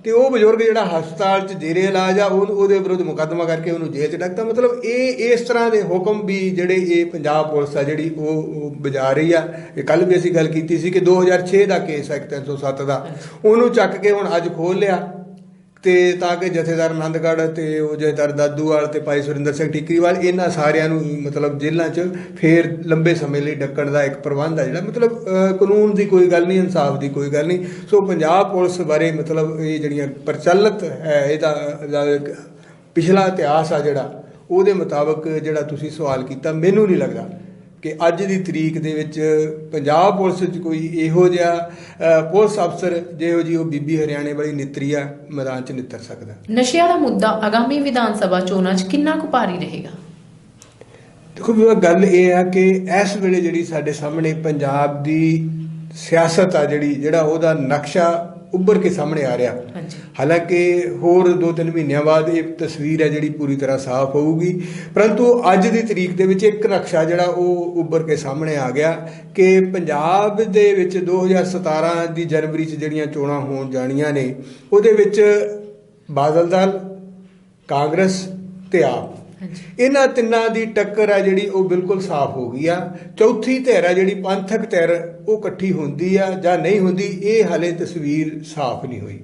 ਤੇ ਉਹ ਬਜ਼ੁਰਗ ਜਿਹੜਾ ਹਸਪਤਾਲ 'ਚ ਜੇਰੇ ਇਲਾਜ ਆ ਉਹ- ਉਹਦੇ ਵਿਰੁੱਧ ਮੁਕੱਦਮਾ ਕਰਕੇ ਉਹਨੂੰ ਜੇਲ੍ਹ 'ਚ ਡੱਕਦਾ ਮਤਲਬ ਇਹ ਇਸ ਤਰ੍ਹਾਂ ਦੇ ਹੁਕਮ ਵੀ ਜਿਹੜੇ ਇਹ ਪੰਜਾਬ ਪੁਲਿਸ ਆ ਜਿਹੜੀ ਉਹ ਉਹ ਬਜਾ ਰਹੀ ਆ। ਇਹ ਕੱਲ ਵੀ ਅਸੀਂ ਗੱਲ ਕੀਤੀ ਸੀ ਕਿ 2006 ਦਾ ਕੇਸ ਹੈ 307 ਦਾ। ਉਹਨੂੰ ਚੱਕ ਕੇ ਹੁਣ ਅੱਜ ਖੋਲ ਲਿਆ। ਤੇ ਤਾਂ ਕਿ ਜਥੇਦਾਰ ਆਨੰਦਗੜ੍ਹ ਤੇ ਉਹ ਜਥੇਦਾਰ ਦਾਦੂਵਾਲ ਤੇ ਭਾਈ ਸੁਰਿੰਦਰ ਸਿੰਘ ਟਿੱਕਰੀਵਾਲ ਇਹਨਾਂ ਸਾਰਿਆਂ ਨੂੰ ਮਤਲਬ ਜੇਲ੍ਹਾਂ 'ਚ ਫੇਰ ਲੰਬੇ ਸਮੇਂ ਲਈ ਡੱਕਣ ਦਾ ਇੱਕ ਪ੍ਰਬੰਧ ਆ ਜਿਹੜਾ। ਮਤਲਬ ਕਾਨੂੰਨ ਦੀ ਕੋਈ ਗੱਲ ਨਹੀਂ, ਇਨਸਾਫ ਦੀ ਕੋਈ ਗੱਲ ਨਹੀਂ। ਸੋ ਪੰਜਾਬ ਪੁਲਿਸ ਬਾਰੇ ਮਤਲਬ ਇਹ ਜਿਹੜੀਆਂ ਪ੍ਰਚਲਿਤ ਹੈ ਇਹਦਾ ਪਿਛਲਾ ਇਤਿਹਾਸ ਆ ਜਿਹੜਾ, ਉਹਦੇ ਮੁਤਾਬਕ ਜਿਹੜਾ ਤੁਸੀਂ ਸਵਾਲ ਕੀਤਾ, ਮੈਨੂੰ ਨਹੀਂ ਲੱਗਦਾ। ਕਿ ਅੱਜ ਦੀ ਤਰੀਕ ਦੇ ਵਿੱਚ ਪੰਜਾਬ ਪੁਲਿਸ 'ਚ ਕੋਈ ਇਹੋ ਜਿਹਾ ਪੁਲਿਸ ਅਫਸਰ ਜਿਹੋ ਜੀ ਉਹ ਬੀਬੀ ਹਰਿਆਣੇ ਵਾਲੀ ਨਿਤਰੀ ਆ ਮੈਦਾਨ 'ਚ ਨਿੱਤਰ ਸਕਦਾ।
ਨਸ਼ਿਆਂ ਦਾ ਮੁੱਦਾ ਆਗਾਮੀ ਵਿਧਾਨ ਸਭਾ ਚੋਣਾਂ 'ਚ ਕਿੰਨਾ ਕੁ ਭਾਰੀ ਰਹੇਗਾ?
ਦੇਖੋ ਗੱਲ ਇਹ ਆ ਕਿ ਇਸ ਵੇਲੇ ਜਿਹੜੀ ਸਾਡੇ ਸਾਹਮਣੇ ਪੰਜਾਬ ਦੀ ਸਿਆਸਤ ਆ ਜਿਹੜੀ ਜਿਹੜਾ ਉਹਦਾ ਨਕਸ਼ਾ ਉੱਭਰ ਕੇ ਸਾਹਮਣੇ ਆ ਰਿਹਾ।
ਹਾਂਜੀ।
ਹਾਲਾਂਕਿ ਹੋਰ 2-3 ਮਹੀਨਿਆਂ ਬਾਅਦ ਇਹ ਤਸਵੀਰ ਹੈ ਜਿਹੜੀ ਪੂਰੀ ਤਰ੍ਹਾਂ ਸਾਫ਼ ਹੋਊਗੀ। ਪਰੰਤੂ ਅੱਜ ਦੀ ਤਰੀਕ ਦੇ ਵਿੱਚ ਇੱਕ ਨਕਸ਼ਾ ਜਿਹੜਾ ਉਹ ਉੱਭਰ ਕੇ ਸਾਹਮਣੇ ਆ ਗਿਆ ਕਿ ਪੰਜਾਬ ਦੇ ਵਿੱਚ 2017 ਦੀ ਜਨਵਰੀ 'ਚ ਜਿਹੜੀਆਂ ਚੋਣਾਂ ਹੋਣ ਜਾਣੀਆਂ ਨੇ ਉਹਦੇ ਵਿੱਚ ਬਾਦਲ ਦਲ ਕਾਂਗਰਸ ਤੇ ਆਪ। ਇਹਨਾਂ ਤਿੰਨਾਂ ਦੀ ਟੱਕਰ ਆ ਜਿਹੜੀ ਉਹ ਬਿਲਕੁਲ ਸਾਫ਼ ਹੋ ਗਈ ਆ। ਚੌਥੀ ਧਿਰ ਆ ਜਿਹੜੀ ਪੰਥਕ ਧਿਰ, ਉਹ ਇਕੱਠੀ ਹੁੰਦੀ ਆ ਜਾਂ ਨਹੀਂ ਹੁੰਦੀ, ਇਹ ਹਲੇ ਤਸਵੀਰ ਸਾਫ਼ ਨਹੀਂ ਹੋਈ।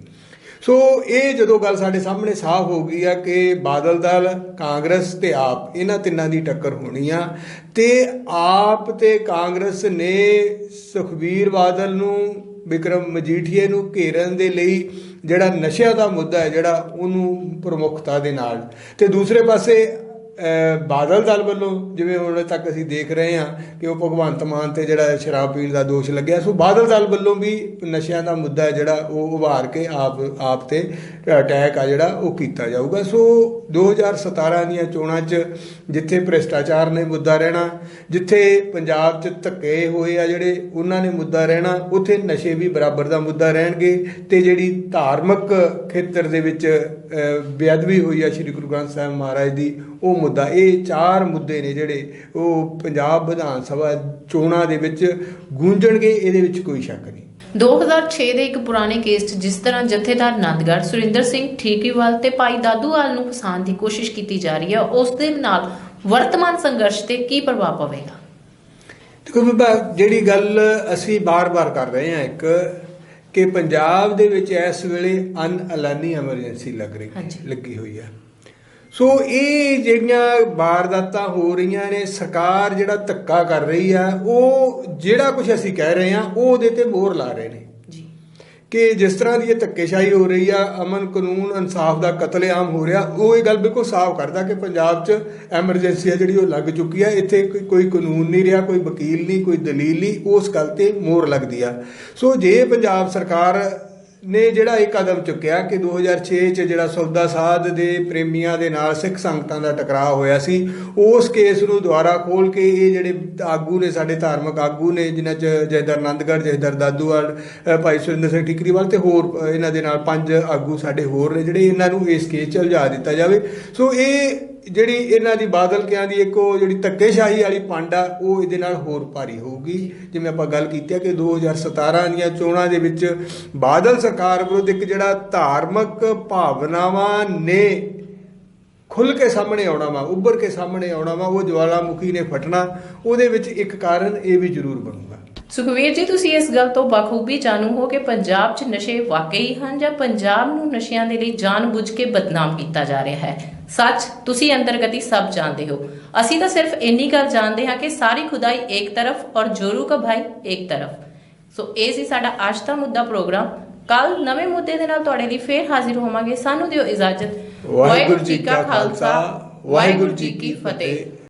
ਸੋ ਇਹ ਜਦੋਂ ਗੱਲ ਸਾਡੇ ਸਾਹਮਣੇ ਸਾਫ਼ ਹੋ ਗਈ ਆ ਕਿ ਬਾਦਲ ਦਲ, ਕਾਂਗਰਸ ਤੇ ਆਪ, ਇਹਨਾਂ ਤਿੰਨਾਂ ਦੀ ਟੱਕਰ ਹੋਣੀ ਆ ਤੇ ਆਪ ਤੇ ਕਾਂਗਰਸ ਨੇ ਸੁਖਬੀਰ ਬਾਦਲ ਨੂੰ, ਵਿਕਰਮ ਮਜੀਠੀਏ ਨੂੰ ਘੇਰਨ ਦੇ ਲਈ ਜਿਹੜਾ ਨਸ਼ਿਆਂ ਦਾ ਮੁੱਦਾ ਹੈ, ਜਿਹੜਾ ਉਹਨੂੰ ਪ੍ਰਮੁੱਖਤਾ ਦੇ ਨਾਲ। ਤੇ ਦੂਸਰੇ ਪਾਸੇ ਬਾਦਲ ਦਲ ਵੱਲੋਂ ਜਿਵੇਂ ਹੁਣ ਤੱਕ ਅਸੀਂ ਦੇਖ ਰਹੇ ਹਾਂ ਕਿ ਉਹ ਭਗਵੰਤ ਮਾਨ ਤੇ ਜਿਹੜਾ ਸ਼ਰਾਬ ਪੀਣ ਦਾ ਦੋਸ਼ ਲੱਗਿਆ, ਸੋ ਬਾਦਲ ਦਲ ਵੱਲੋਂ ਵੀ ਨਸ਼ਿਆਂ ਦਾ ਮੁੱਦਾ ਜਿਹੜਾ ਉਹ ਉਭਾਰ ਕੇ ਆਪ ਆਪ ਤੇ ਅਟੈਕ ਆ ਜਿਹੜਾ ਉਹ ਕੀਤਾ ਜਾਊਗਾ। ਸੋ 2017 ਦੀਆਂ ਚੋਣਾਂ 'ਚ ਜਿੱਥੇ ਭ੍ਰਿਸ਼ਟਾਚਾਰ ਨੇ ਮੁੱਦਾ ਰਹਿਣਾ, ਜਿੱਥੇ ਪੰਜਾਬ 'ਚ ਧੱਕੇ ਹੋਏ ਆ ਜਿਹੜੇ ਉਹਨਾਂ ਨੇ ਮੁੱਦਾ ਰਹਿਣਾ, ਉੱਥੇ ਨਸ਼ੇ ਵੀ ਬਰਾਬਰ ਦਾ ਮੁੱਦਾ ਰਹਿਣਗੇ ਤੇ ਜਿਹੜੀ ਧਾਰਮਿਕ ਖੇਤਰ ਦੇ ਵਿੱਚ ਬੇਅਦਬੀ ਹੋਈ ਆ ਸ੍ਰੀ ਗੁਰੂ ਗ੍ਰੰਥ ਸਾਹਿਬ ਮਹਾਰਾਜ ਦੀ ਉਹ ਮੁੱਦਾ ਇਹ ਚਾਰ ਮੁੱਦੇ ਨੇ ਜਿਹੜੇ ਉਹ ਪੰਜਾਬ ਵਿਧਾਨ ਸਭਾ ਚੋਣਾਂ ਦੇ ਵਿੱਚ ਗੂੰਜਣਗੇ ਇਹਦੇ ਵਿੱਚ ਕੋਈ ਸ਼ੱਕ ਨਹੀਂ।
2006 ਦੇ ਇੱਕ ਪੁਰਾਣੇ ਕੇਸ 'ਚ ਜਿਸ ਤਰ੍ਹਾਂ ਜਥੇਦਾਰ ਨੰਦਗੜ੍ਹ ਸੁਰਿੰਦਰ ਸਿੰਘ ਠੀਕੀਵਾਲ ਤੇ ਭਾਈ ਦਾਦੂਵਾਲ ਨੂੰ ਫਸਾਉਣ ਦੀ ਕੋਸ਼ਿਸ਼ ਕੀਤੀ ਜਾ ਰਹੀ ਹੈ ਉਸ ਦੇ ਨਾਲ ਵਰਤਮਾਨ ਸੰਘਰਸ਼ ਤੇ ਕੀ ਪ੍ਰਭਾਵ ਪਵੇਗਾ?
ਦੇਖੋ ਬੀਬਾ ਜਿਹੜੀ ਗੱਲ ਅਸੀਂ ਬਾਰ-ਬਾਰ ਕਰ ਰਹੇ ਹਾਂ ਇੱਕ ਕਿ ਪੰਜਾਬ ਦੇ ਵਿੱਚ ਇਸ ਵੇਲੇ ਅਨ ਐਲਾਨੀ ਐਮਰਜੈਂਸੀ ਲੱਗ ਰਹੀ
ਹਾਂਜੀ।
ਲੱਗੀ ਹੋਈ ਹੈ। ਸੋ ਇਹ ਜਿਹੜੀਆਂ ਵਾਰਦਾਤਾਂ ਹੋ ਰਹੀਆਂ ਨੇ ਸਰਕਾਰ ਜਿਹੜਾ ਧੱਕਾ ਕਰ ਰਹੀ ਆ ਉਹ ਜਿਹੜਾ ਕੁਝ ਅਸੀਂ ਕਹਿ ਰਹੇ ਹਾਂ ਉਹ ਉਹਦੇ ਤੇ ਮੋਹਰ ਲਾ ਰਹੇ ਨੇ।
ਜੀ।
ਕਿ ਜਿਸ ਤਰ੍ਹਾਂ ਦੀ ਇਹ ਧੱਕੇਸ਼ਾਹੀ ਹੋ ਰਹੀ ਆ ਅਮਨ ਕਾਨੂੰਨ ਇਨਸਾਫ ਦਾ ਕਤਲੇਆਮ ਹੋ ਰਿਹਾ ਉਹ ਇਹ ਗੱਲ ਬਿਲਕੁਲ ਸਾਫ਼ ਕਰਦਾ ਕਿ ਪੰਜਾਬ 'ਚ ਐਮਰਜੈਂਸੀ ਆ ਜਿਹੜੀ ਉਹ ਲੱਗ ਚੁੱਕੀ ਆ ਇੱਥੇ ਕੋਈ- ਕੋਈ ਕਾਨੂੰਨ ਨਹੀਂ ਰਿਹਾ ਕੋਈ ਵਕੀਲ ਨਹੀਂ ਕੋਈ ਦਲੀਲ ਨਹੀਂ ਉਸ ਗੱਲ ਤੇ ਮੋਹਰ ਲੱਗਦੀ ਆ। ਸੋ ਜੇ ਪੰਜਾਬ ਸਰਕਾਰ ਨੇ ਜਿਹੜਾ ਇਹ ਕਦਮ ਚੁੱਕਿਆ ਕਿ 2006 ਚ ਜਿਹੜਾ ਸੌਦਾ ਸਾਧ ਦੇ ਪ੍ਰੇਮੀਆਂ ਦੇ ਨਾਲ ਸਿੱਖ ਸੰਗਤਾਂ ਦਾ ਟਕਰਾਅ ਹੋਇਆ ਸੀ, ਉਸ ਕੇਸ ਨੂੰ ਦੁਬਾਰਾ ਖੋਲ ਕੇ ਇਹ ਜਿਹੜੇ ਆਗੂ ਨੇ, ਸਾਡੇ ਧਾਰਮਿਕ ਆਗੂ ਨੇ, ਜਿਨ੍ਹਾਂ ਚ ਜੈਦਰ ਆਨੰਦਗੜ੍ਹ ਜੈਦਰ ਦਾਦੂਵਾਲ ਭਾਈ ਸੁਰਿੰਦਰ ਸਿੰਘ ਠੀਕਰੀਵਾਲ ਤੇ ਹੋਰ ਇਹਨਾਂ ਦੇ ਨਾਲ ਪੰਜ ਆਗੂ ਸਾਡੇ ਹੋਰ ਨੇ ਜਿਹੜੇ ਇਹਨਾਂ ਨੂੰ ਇਸ ਕੇਸ ਚ ਉਲਝਾ ਦਿੱਤਾ ਜਾਵੇ। ਸੋ ਇਹ ਜਿਹੜੀ ਇਹਨਾਂ ਦੀ ਬਾਦਲ ਕਿਆਂ ਦੀ ਇੱਕ ਉਹ ਜਿਹੜੀ ਧੱਕੇਸ਼ਾਹੀ ਵਾਲੀ ਪੰਡ ਆ, ਉਹ ਇਹਦੇ ਨਾਲ ਹੋਰ ਭਾਰੀ ਹੋਊਗੀ। ਜਿਵੇਂ ਆਪਾਂ ਗੱਲ ਕੀਤੀ ਆ ਕਿ 2017 ਦੀਆਂ ਚੋਣਾਂ ਦੇ ਵਿੱਚ ਬਾਦਲ ਸਰਕਾਰ ਵਿਰੁੱਧ ਇੱਕ ਜਿਹੜਾ ਧਾਰਮਿਕ ਭਾਵਨਾਵਾਂ ਨੇ ਖੁੱਲ ਕੇ ਸਾਹਮਣੇ ਆਉਣਾ ਵਾ, ਉੱਭਰ ਕੇ ਸਾਹਮਣੇ ਆਉਣਾ ਵਾ, ਉਹ ਜਵਾਲਾਮੁਖੀ ਨੇ ਫਟਣਾ, ਉਹਦੇ ਵਿੱਚ ਇੱਕ ਕਾਰਨ ਇਹ ਵੀ ਜ਼ਰੂਰ ਬਣੂਗਾ।
ਸੁਖਵੀਰ ਜੀ, ਤੁਸੀਂ ਇਸ ਗੱਲ ਤੋਂ ਬਖੂਬੀ ਜਾਣੂ ਹੋ ਕਿ ਪੰਜਾਬ 'ਚ ਨਸ਼ੇ ਵਾਕਈ ਹਨ ਜਾਂ ਪੰਜਾਬ ਨੂੰ ਨਸ਼ਿਆਂ ਦੇ ਲਈ ਜਾਣਬੁੱਝ ਕੇ ਬਦਨਾਮ ਕੀਤਾ ਜਾ ਰਿਹਾ ਹੈ? ਸੱਚ, ਤੁਸੀਂ ਅੰਤਰਗਤੀ ਸਭ ਜਾਣਦੇ ਹੋ। ਅਸੀਂ ਤਾਂ ਸਿਰਫ ਇੰਨੀ ਗੱਲ ਜਾਣਦੇ ਹਾਂ ਕਿ ਸਾਰੀ ਖੁਦਾਈ ਇੱਕ ਤਰਫ ਔਰ ਜੋਰੂ ਕਾ ਭਾਈ ਇੱਕ ਤਰਫ। ਸੋ ਇਹ ਸੀ ਸਾਡਾ ਅੱਜ ਦਾ ਮੁੱਦਾ ਪ੍ਰੋਗਰਾਮ। ਕੱਲ ਨਵੇਂ ਮੁੱਦੇ ਦੇ ਨਾਲ ਤੁਹਾਡੇ ਲਈ ਫੇਰ ਹਾਜ਼ਰ ਹੋਵਾਂਗੇ ਸਾਨੂੰ ਦਿਓ ਇਜਾਜ਼ਤ
ਵਾਹਿਗੁਰੂ ਜੀ ਕਾ ਖਾਲਸਾ, ਵਾਹਿਗੁਰੂ ਜੀ ਕੀ ਫਤਿਹ।